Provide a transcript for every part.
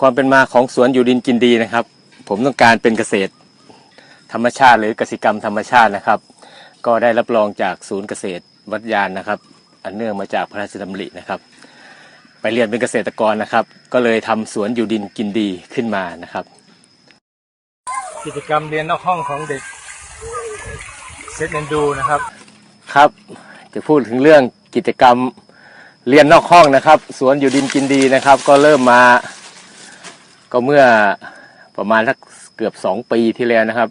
ความเป็นมาของสวนอยู่ดินกินดีนะครับ ผมต้องการเป็นเกษตร ธรรมชาติหรือกสิกรรมธรรมชาตินะครับ ก็ได้รับรองจากศูนย์เกษตรวัดยานนะครับ อันเนื่องมาจากพระราชดำรินะครับ ไปเรียนเป็นเกษตรกรนะครับ ก็เลยทำสวนอยู่ดินกินดีขึ้นมานะครับ กิจกรรมเรียนนอกห้องของเด็กเซตแอนดูนะครับครับ จะพูดถึงเรื่องกิจกรรมเรียนนอกห้องนะครับ สวนอยู่ดินกินดีนะครับ ก็เริ่มมา ก็เมื่อประมาณสักเกือบสองปีที่แล้วนะครับ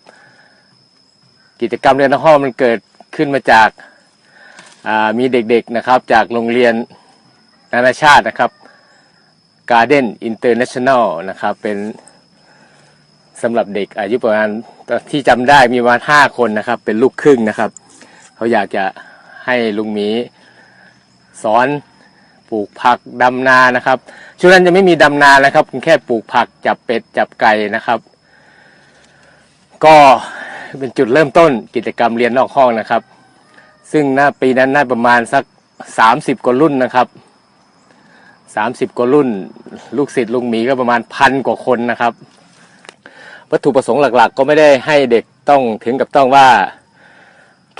กิจกรรมเรียนห้องมันเกิดขึ้นมาจากามีเด็กๆนะครับจากโรงเรียนนานาชาตินะครับ Garden International นะครับ เป็นสำหรับเด็กอายุประมาณที่จำได้มีประมาณห้าคนนะครับ เป็นลูกครึ่งนะครับ เขาอยากจะให้ลุงหมีสอน ปลูกผักดำนานะครับ ช่วงนั้นจะไม่มีดำนานะครับแค่ปลูกผักจับเป็ดจับไก่นะครับ ก็เป็นจุดเริ่มต้นกิจกรรมเรียนนอกห้องนะครับ ซึ่งหน้าปีนั้นน่าประมาณสักสามสิบกว่ารุ่นนะครับสามสิบกว่ารุ่น ลูกศิษย์ลุงหมีก็ประมาณพันกว่าคนนะครับ วัตถุประสงค์หลักๆ ก็ไม่ได้ให้เด็กต้องถึงกับต้องว่า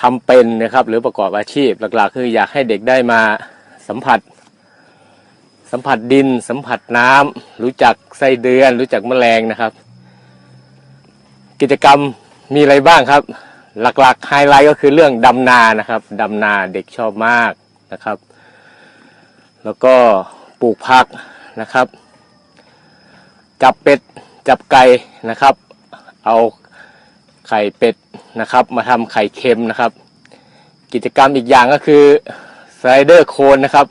ทำเป็นนะครับ หรือประกอบอาชีพหลักๆ คืออยากให้เด็กได้มาสัมผัส สัมผัสดิน สัมผัสน้ำรู้จักไส้เดือน รู้จักแมลงนะครับ กิจกรรมมีอะไรบ้างครับ หลักๆไฮไลท์ก็คือเรื่องดำนานะครับดำนาเด็กชอบมากนะครับ แล้วก็ปลูกผักนะครับ จับเป็ดจับไก่นะครับ เอาไข่เป็ดนะครับ มาทำไข่เค็มนะครับ กิจกรรมอีกอย่างก็คือสไลเดอร์โคนนะครับ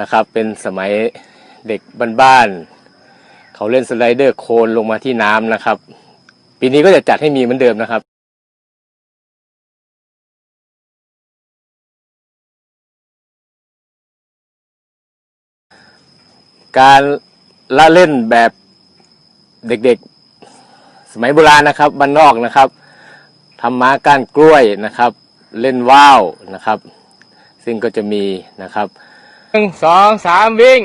นะครับ เป็นสมัยเด็กบ้านๆเขาเล่นสไลเดอร์โคนลงมาที่น้ำนะครับ ปีนี้ก็จะจัดให้มีเหมือนเดิมนะครับการละเล่นแบบเด็กๆ สมัยโบราณนะครับบ้านนอกนะครับทำม้าก้านกล้วยนะครับ เล่นว่าวนะครับ ซึ่งก็จะมีนะครับ หนึ่งสองสามวิ่ง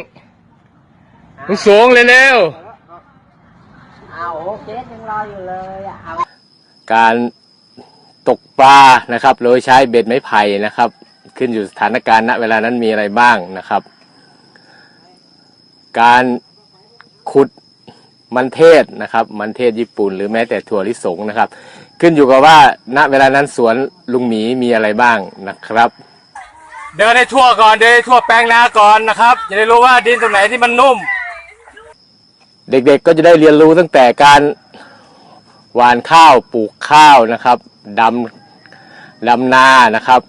สูงเลยเร็วเอาโอเคยังรออยู่เลยอะเอาการตกปลานะครับ โดยใช้เบ็ดไม้ไผ่นะครับ ขึ้นอยู่สถานการณ์ณเวลานั้นมีอะไรบ้างนะครับ การขุดมันเทศนะครับ มันเทศญี่ปุ่น หรือแม้แต่ถั่วลิสงนะครับ ขึ้นอยู่กับว่าณเวลานั้นสวนลุงหมีมีอะไรบ้างนะครับ เดินให้ทั่วก่อนเดินให้ทั่วแปลงนาก่อนนะครับจะได้รู้ว่าดินตรงไหนที่มันนุ่ม เด็กๆก็จะได้เรียนรู้ตั้งแต่การหว่านข้าวปลูกข้าวนะครับดำดำนานะครับ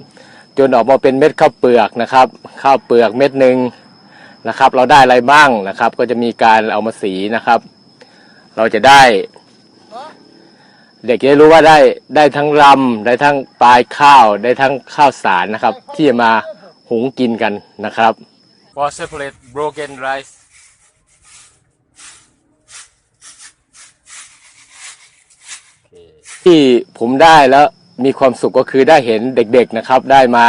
จนออกมาเป็นเม็ดข้าวเปลือกนะครับข้าวเปลือกเม็ดหนึ่งนะครับ เราได้อะไรบ้างนะครับ ก็จะมีการเอามาสีนะครับ เราจะได้ เด็กจะได้รู้ว่าได้ได้ทั้งรำได้ทั้งปลายข้าวได้ทั้งข้าวสารนะครับ ที่จะมา หุงกินกันนะครับ For separate broken rice ที่ผมได้แล้วมีความสุขก็คือได้เห็นเด็กๆนะครับ ได้มา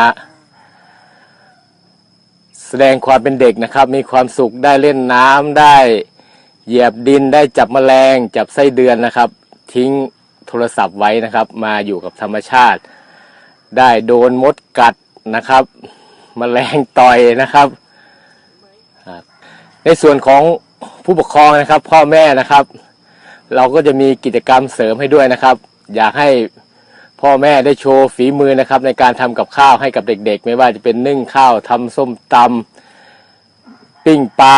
แสดงความเป็นเด็กนะครับ มีความสุขได้เล่นน้ำได้เหยียบดินได้จับแมลง จับไส้เดือนนะครับ ทิ้งโทรศัพท์ไว้นะครับ มาอยู่กับธรรมชาติ ได้โดนมดกัดนะครับ มแมลงต่อยนะครับในส่วนของผู้ปกครองนะครับ พ่อแม่นะครับ เราก็จะมีกิจกรรมเสริมให้ด้วยนะครับ อยากให้พ่อแม่ได้โชว์ฝีมือนะครับ ในการทำกับข้าวให้กับเด็ก ๆ ไม่ว่าจะเป็นนึ่งข้าวทำส้มตำปิ้งปลา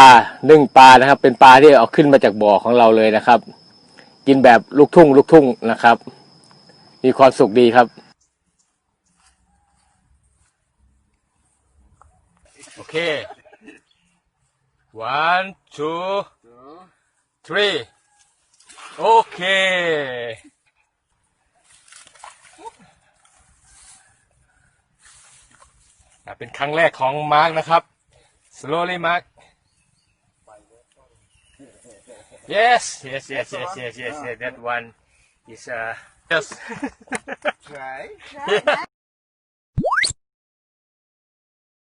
นึ่งปลานะครับ เป็นปลาที่เอาขึ้นมาจากบ่อของเราเลยนะครับ กินแบบลูกทุ่งลูกทุ่งนะครับ มีความสุขดีครับ โอ เค one two three โอเคอะเป็นครั้งแรกของมาร์กนะครับ slowly mark yes yes yes yes yes yes yes that one is uh yes Right.